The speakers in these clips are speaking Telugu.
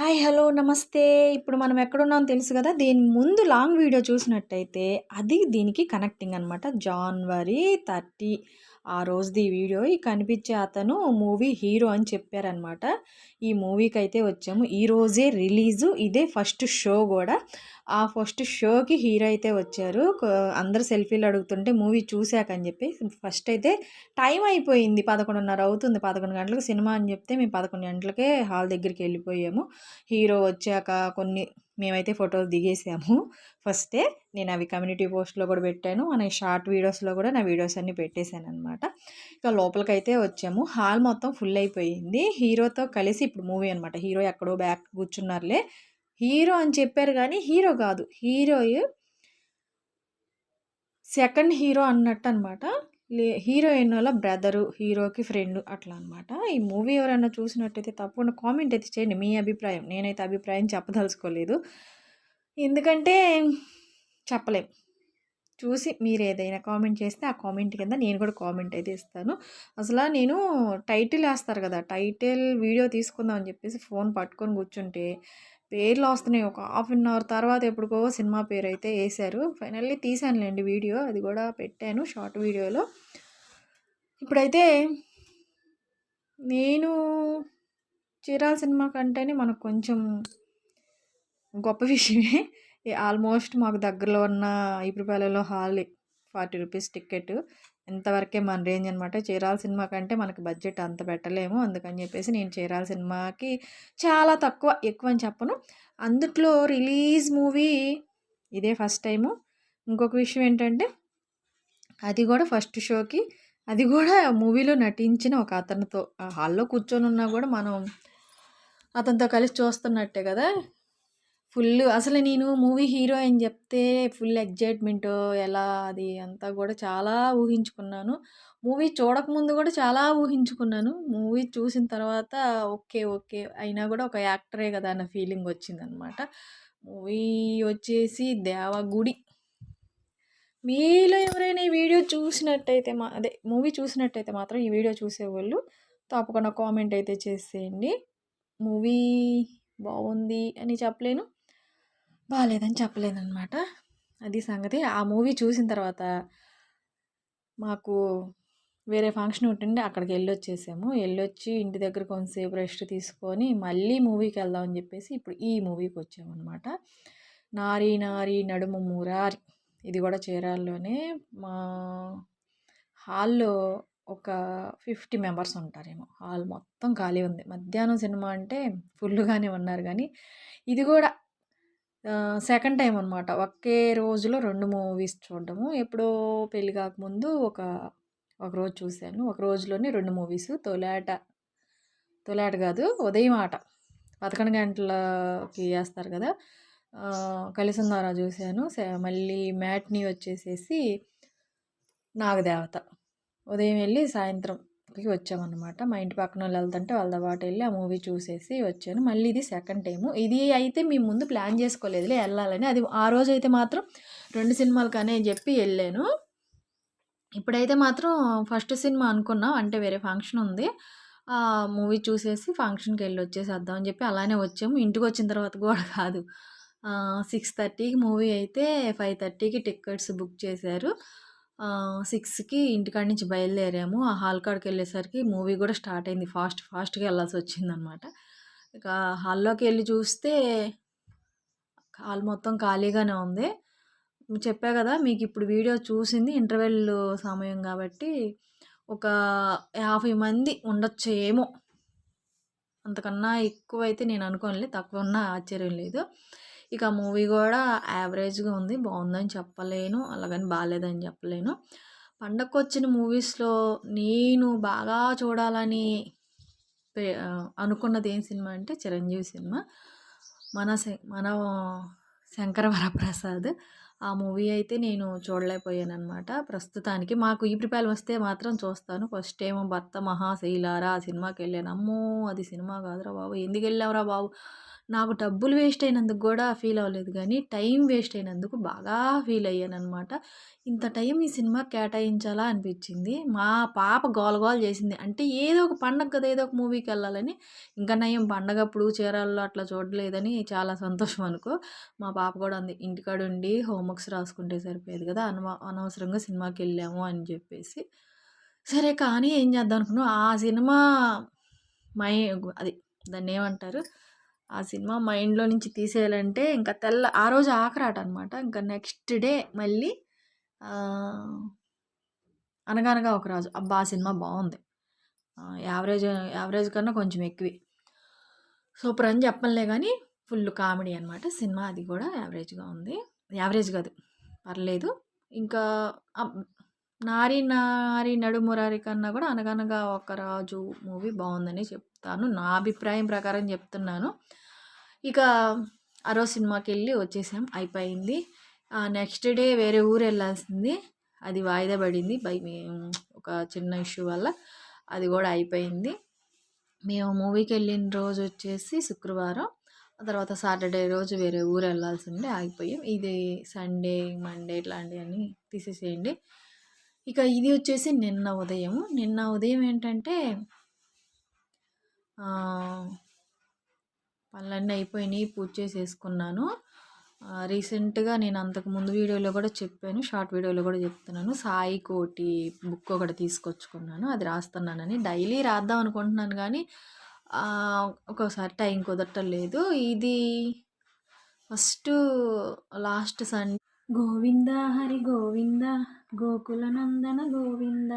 హాయ్ హలో నమస్తే. ఇప్పుడు మనం ఎక్కడున్నామో తెలుసు కదా? దీని ముందు లాంగ్ వీడియో చూసినట్టయితే అది దీనికి కనెక్టింగ్ అనమాట జనవరి థర్టీ. ఆ రోజుది వీడియో. ఈ కనిపించే అతను మూవీ హీరో అని చెప్పారనమాట ఈ మూవీకి అయితే వచ్చాము. ఈ రోజే రిలీజు. ఇదే ఫస్ట్ షో కూడా. ఆ ఫస్ట్ షోకి హీరో అయితే వచ్చారు. అందరు సెల్ఫీలు అడుగుతుంటే మూవీ చూశాక అని చెప్పి ఫస్ట్ అయితే టైం అయిపోయింది. పదకొండున్నర అవుతుంది. పదకొండు గంటలకు సినిమా అని చెప్తే మేము పదకొండు గంటలకే హాల్ దగ్గరికి వెళ్ళిపోయాము. హీరో వచ్చాక కొన్ని మేమైతే ఫోటోలు దిగేసాము. ఫస్టే నేను అవి కమ్యూనిటీ పోస్ట్లో కూడా పెట్టాను. అనే షార్ట్ వీడియోస్లో కూడా నా వీడియోస్ అన్నీ పెట్టేశాను అనమాట ఇక లోపలికైతే వచ్చాము. హాల్ మొత్తం ఫుల్ అయిపోయింది. హీరోతో కలిసి ఇప్పుడు మూవీ అనమాట హీరో ఎక్కడో బ్యాక్ కూర్చున్నారులే. హీరో అని చెప్పారు కానీ హీరో కాదు. హీరో సెకండ్ హీరో అన్నట్టు అనమాట లే హీరోయిన్ వాళ్ళ బ్రదరు హీరోకి ఫ్రెండ్ అట్లా అనమాట ఈ మూవీ ఎవరైనా చూసినట్టయితే తప్పకుండా కామెంట్ అయితే చేయండి. మీ అభిప్రాయం. నేనైతే అభిప్రాయం చెప్పదలుచుకోలేదు. ఎందుకంటే చెప్పలేం. చూసి మీరు ఏదైనా కామెంట్ చేస్తే ఆ కామెంట్ కింద నేను కూడా కామెంట్ అయితే ఇస్తాను. అసలు నేను టైటిల్ వేస్తారు కదా టైటిల్ వీడియో తీసుకుందాం అని చెప్పేసి ఫోన్ పట్టుకొని కూర్చుంటే పేర్లు వస్తున్నాయి. ఒక హాఫ్ అన్ అవర్ తర్వాత ఎప్పుడుకో సినిమా పేరు అయితే వేశారు ఫైనల్లీ తీసానులేండి వీడియో. అది కూడా పెట్టాను షార్ట్ వీడియోలో. ఇప్పుడైతే నేను చీరాల సినిమా కంటేనే మనకు కొంచెం గొప్ప విషయమే. ఆల్మోస్ట్ మాకు దగ్గరలో ఉన్న ఇపురుపాలలో హాల్ ఫార్టీ రూపీస్ టికెట్ ఇంతవరకే మన రేంజ్ అనమాట చీరాల సినిమా కంటే మనకి బడ్జెట్ అంత పెట్టలేము. అందుకని చెప్పేసి నేను చీరాల సినిమాకి చాలా తక్కువ ఎక్కువ అని చెప్పను. అందుట్లో రిలీజ్ మూవీ ఇదే ఫస్ట్ టైము. ఇంకొక విషయం ఏంటంటే అది కూడా ఫస్ట్ షోకి అది కూడా మూవీలో నటించిన ఒక అతనితో హాల్లో కూర్చొని ఉన్నా కూడా మనం అతనితో కలిసి చూస్తున్నట్టే కదా? ఫుల్ అసలు నేను మూవీ హీరో అని చెప్తే ఫుల్ ఎగ్జైట్మెంట్ ఎలా అది అంతా కూడా చాలా ఊహించుకున్నాను. మూవీ చూడకముందు కూడా చాలా ఊహించుకున్నాను. మూవీ చూసిన తర్వాత ఓకే ఓకే అయినా కూడా ఒక యాక్టరే కదా అన్న ఫీలింగ్ వచ్చిందనమాట. మూవీ వచ్చేసి దేవగుడి మీలో ఎవరైనా ఈ వీడియో చూసినట్టయితే మా అదే మూవీ చూసినట్టయితే మాత్రం ఈ వీడియో చూసేవాళ్ళు తప్పకుండా కామెంట్ అయితే చేసేయండి. మూవీ బాగుంది అని చెప్పలేను. బాగాలేదని చెప్పలేదన్నమాట. అది సంగతి. ఆ మూవీ చూసిన తర్వాత మాకు వేరే ఫంక్షన్ ఉంటుండే అక్కడికి వెళ్ళి వచ్చేసాము వెళ్ళొచ్చి ఇంటి దగ్గర కొంతసేపు రెస్ట్ తీసుకొని మళ్ళీ మూవీకి వెళ్దామని చెప్పేసి ఇప్పుడు ఈ మూవీకి వచ్చామన్నమాట. నారీ నారీ నడుము మురారి ఇది కూడా చీరాల్లోనే మా హాల్లో ఒక ఫిఫ్టీ మెంబర్స్ ఉంటారేమో. హాల్ మొత్తం ఖాళీ ఉంది. మధ్యాహ్నం సినిమా అంటే ఫుల్గానే ఉన్నారు కానీ ఇది కూడా సెకండ్ టైం అనమాట ఒకే రోజులో రెండు మూవీస్ చూడడము. ఎప్పుడో పెళ్ళి కాకముందు ఒక ఒక రోజు చూశాను. ఒక రోజులోనే రెండు మూవీస్. తొలాట తొలాట కాదు ఉదయం ఆట. పదకొండు గంటలకి వేస్తారు కదా. కలిసిందారా చూశాను. మళ్ళీ మ్యాట్ని వచ్చేసేసి నాగదేవత. ఉదయం వెళ్ళి సాయంత్రం ట్రిప్కి వచ్చామన్నమాట. మా ఇంటి పక్కన వాళ్ళు వెళ్తుంటే వాళ్ళతో పాటు వెళ్ళి ఆ మూవీ చూసేసి వచ్చాను. మళ్ళీ ఇది సెకండ్ టైము. ఇది అయితే మేము ముందు ప్లాన్ చేసుకోలేదులే వెళ్ళాలని. అది ఆ రోజు అయితే మాత్రం రెండు సినిమాలు కానీ చెప్పి వెళ్ళాను. ఇప్పుడైతే మాత్రం ఫస్ట్ సినిమా అనుకున్నాం. అంటే వేరే ఫంక్షన్ ఉంది. ఆ మూవీ చూసేసి ఫంక్షన్కి వెళ్ళి వచ్చేసేద్దాం అని చెప్పి అలానే వచ్చాము. ఇంటికి వచ్చిన తర్వాత కూడా కాదు. సిక్స్ థర్టీకి మూవీ అయితే ఫైవ్ థర్టీకి టికెట్స్ బుక్ చేశారు. సిక్స్కి ఇంటికాడ నుంచి బయలుదేరాము. ఆ హాల్ కాడికి వెళ్ళేసరికి మూవీ కూడా స్టార్ట్ అయింది. ఫాస్ట్ ఫాస్ట్గా వెళ్ళాల్సి వచ్చిందనమాట. ఇక హాల్లోకి వెళ్ళి చూస్తే హాల్ మొత్తం ఖాళీగానే ఉంది. చెప్పా కదా మీకు ఇప్పుడు వీడియో చూసింది ఇంటర్వెల్ సమయం కాబట్టి ఒక యాభై మంది ఉండొచ్చు ఏమో అంతకన్నా ఎక్కువ అయితే నేను అనుకోనులే తక్కువ ఉన్నా ఆశ్చర్యం లేదు. ఇక మూవీ కూడా యావరేజ్గా ఉంది. బాగుందని చెప్పలేను. అలాగని బాగాలేదని చెప్పలేను. పండగకు వచ్చిన మూవీస్లో నేను బాగా చూడాలని అనుకున్నది ఏం సినిమా అంటే చిరంజీవి సినిమా. మన మన శంకర వరప్రసాద్. ఆ మూవీ అయితే నేను చూడలేకపోయాను అనమాట ప్రస్తుతానికి మాకు ఈ ప్రిపేర్ వస్తే మాత్రం చూస్తాను. ఫస్ట్ ఏమో భర్త మహాశైలారా ఆ సినిమాకి వెళ్ళాను అమ్మో అది సినిమా కాదురా బాబు. ఎందుకు వెళ్ళావురా బాబు? నాకు డబ్బులు వేస్ట్ అయినందుకు కూడా ఫీల్ అవ్వలేదు. కానీ టైం వేస్ట్ అయినందుకు బాగా ఫీల్ అయ్యాను అనమాట ఇంత టైం ఈ సినిమా కేటాయించాలా అనిపించింది. మా పాప గోల చేసింది. అంటే ఏదో ఒక పండగ కదా ఏదో ఒక మూవీకి వెళ్ళాలని. ఇంకా నయం పండగప్పుడు చీరాల్లో అట్లా చూడలేదని చాలా సంతోషం అనుకో. మా పాప కూడా అంది ఇంటికాడ ఉండి హోంవర్క్స్ రాసుకుంటే సరిపోయేది కదా అనవ అనవసరంగా సినిమాకి వెళ్ళాము అని చెప్పేసి. సరే కానీ ఏం చేద్దాం అనుకున్నాం. ఆ సినిమా మై అది దాన్ని ఏమంటారు? ఆ సినిమా మైండ్లో నుంచి తీసేయాలంటే ఇంకా తెల్ల ఆ రోజు ఆఖరాట అనమాట ఇంకా నెక్స్ట్ డే మళ్ళీ అనగనగా ఒక రాజు. అబ్బా ఆ సినిమా బాగుంది యావరేజ్ యావరేజ్ కన్నా కొంచెం ఎక్కువే. సూపర్ అని చెప్పలే కానీ ఫుల్ కామెడీ అనమాట సినిమా. అది కూడా యావరేజ్గా ఉంది. యావరేజ్ కాదు పర్లేదు. ఇంకా నారి నారి నడుమురారి కన్నా కూడా అనగనగా ఒక రాజు మూవీ బాగుందని చెప్తాను. నా అభిప్రాయం ప్రకారం చెప్తున్నాను. ఇక అరో సినిమాకి వెళ్ళి వచ్చేసాం. అయిపోయింది. నెక్స్ట్ డే వేరే ఊరు వెళ్ళాల్సింది. అది వాయిదా పడింది. బై ఒక చిన్న ఇష్యూ వల్ల అది కూడా అయిపోయింది. మేము మూవీకి వెళ్ళిన రోజు వచ్చేసి శుక్రవారం. తర్వాత సాటర్డే రోజు వేరే ఊరు వెళ్ళాల్సిందే ఆగిపోయాం. ఇది సండే మండే ఇట్లాంటివన్నీ తీసేసేయండి. ఇక ఇది వచ్చేసి నిన్న ఉదయం. నిన్న ఉదయం ఏంటంటే పనులన్నీ అయిపోయినాయి పూజ చేసేసుకున్నాను. రీసెంట్గా నేను అంతకు ముందు వీడియోలో కూడా చెప్పాను షార్ట్ వీడియోలో కూడా చెప్తున్నాను. సాయి కోటి బుక్ ఒకటి తీసుకొచ్చుకున్నాను అది రాస్తున్నానని. డైలీ రాద్దాం అనుకుంటున్నాను కానీ ఒక్కోసారి టైం కుదరటం లేదు ఇది first last Sunday. Govinda Hari Govinda Gokula నందన గోవింద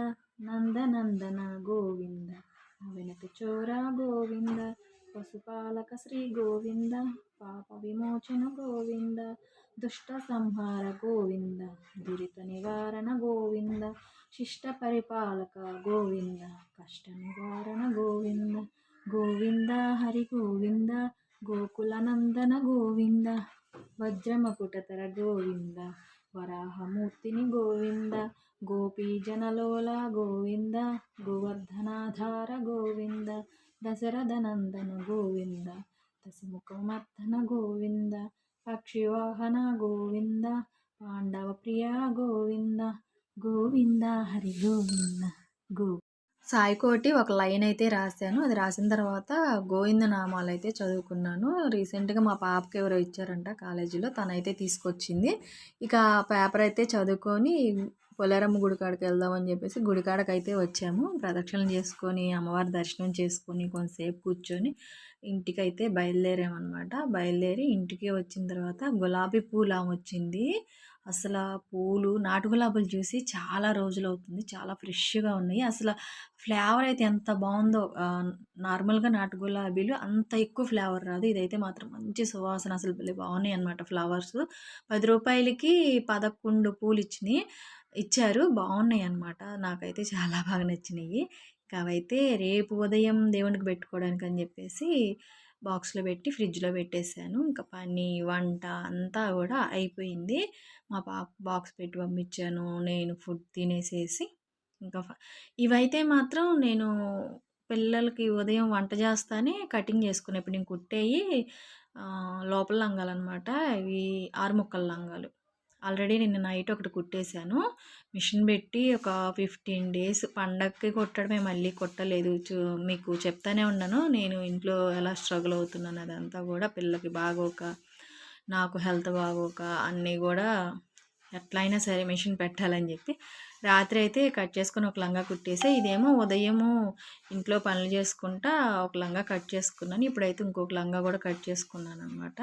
నందనందన గోవింద వెనక చోరా గోవింద పశుపాలక శ్రీ గోవింద పాప విమోచన గోవింద దుష్ట సంహార గోవింద దురిత నివారణ గోవింద శిష్ట పరిపాలక గోవింద కష్ట నివారణ గోవింద గోవింద హరి గోవింద గోకులనందన గోవింద వజ్రమకుటతర గోవింద వరాహమూర్తిని గోవింద గోపీజనలోల గోవింద గోవర్ధనాధార గోవింద దశరథనందన గోవింద దశముఖమర్దన గోవింద పక్షివాహన గోవింద పాండవ ప్రియ గోవింద గోవింద హరి గోవింద గో సాయికోటి ఒక లైన్ అయితే రాశాను. అది రాసిన తర్వాత గోవింద నామాలు అయితే చదువుకున్నాను. రీసెంట్గా మా పాపకి ఎవరో ఇచ్చారంట కాలేజీలో తనైతే తీసుకొచ్చింది. ఇక పేపర్ అయితే చదువుకొని పొలారమ్మ గుడికాడకి వెళ్దామని చెప్పేసి గుడికాడకి అయితే వచ్చాము. ప్రదక్షిణలు చేసుకొని అమ్మవారి దర్శనం చేసుకొని కొంతసేపు కూర్చొని ఇంటికి అయితే బయలుదేరామన్నమాట. బయలుదేరి ఇంటికి వచ్చిన తర్వాత గులాబీ పూలు వచ్చింది అసలు పూలు నాటు గులాబీలు చూసి చాలా రోజులు అవుతుంది చాలా ఫ్రెష్గా ఉన్నాయి. అసలు ఫ్లేవర్ అయితే ఎంత బాగుందో. నార్మల్గా నాటు గులాబీలు అంత ఎక్కువ ఫ్లేవర్ రాదు. ఇదైతే మాత్రం మంచి సువాసన. అసలు బాగున్నాయి అనమాట ఫ్లవర్స్. పది రూపాయలకి పదకొండు పూలు ఇచ్చినాయి. ఇచ్చారు. బాగున్నాయి అనమాట నాకైతే చాలా బాగా నచ్చినాయి అవైతే రేపు ఉదయం దేవునికి పెట్టుకోవడానికి అని చెప్పేసి బాక్స్లో పెట్టి ఫ్రిడ్జ్లో పెట్టేశాను. ఇంకా పని వంట అంతా కూడా అయిపోయింది. మా పాప బాక్స్ పెట్టి పంపించాను. నేను ఫుడ్ తినేసేసి ఇంకా ఇవైతే మాత్రం నేను పిల్లలకి ఉదయం వంట చేస్తానే కటింగ్ చేసుకునే ఇప్పుడు నేను కుట్టేయి లోపల లంగాలు అనమాట ఇవి ఆరు ముక్కల లంగాలు. ఆల్రెడీ నేను నైట్ ఒకటి కుట్టేశాను. మిషన్ పెట్టి ఒక ఫిఫ్టీన్ డేస్ పండగకి కుట్టడమే మళ్ళీ కుట్టలేదు. చూ మీకు చెప్తానే ఉన్నాను. నేను ఇంట్లో ఎలా స్ట్రగుల్ అవుతున్నాను అదంతా కూడా పిల్లకి బాగోక నాకు హెల్త్ బాగోక అన్నీ కూడా ఎట్లయినా సరే మిషన్ పెట్టాలని చెప్పి రాత్రి అయితే కట్ చేసుకుని ఒక లంగా కుట్టేసి. ఇదేమో ఉదయము ఇంట్లో పనులు చేసుకుంటా ఒక లంగా కట్ చేసుకున్నాను. ఇప్పుడైతే ఇంకొక లంగా కూడా కట్ చేసుకున్నాను అనమాట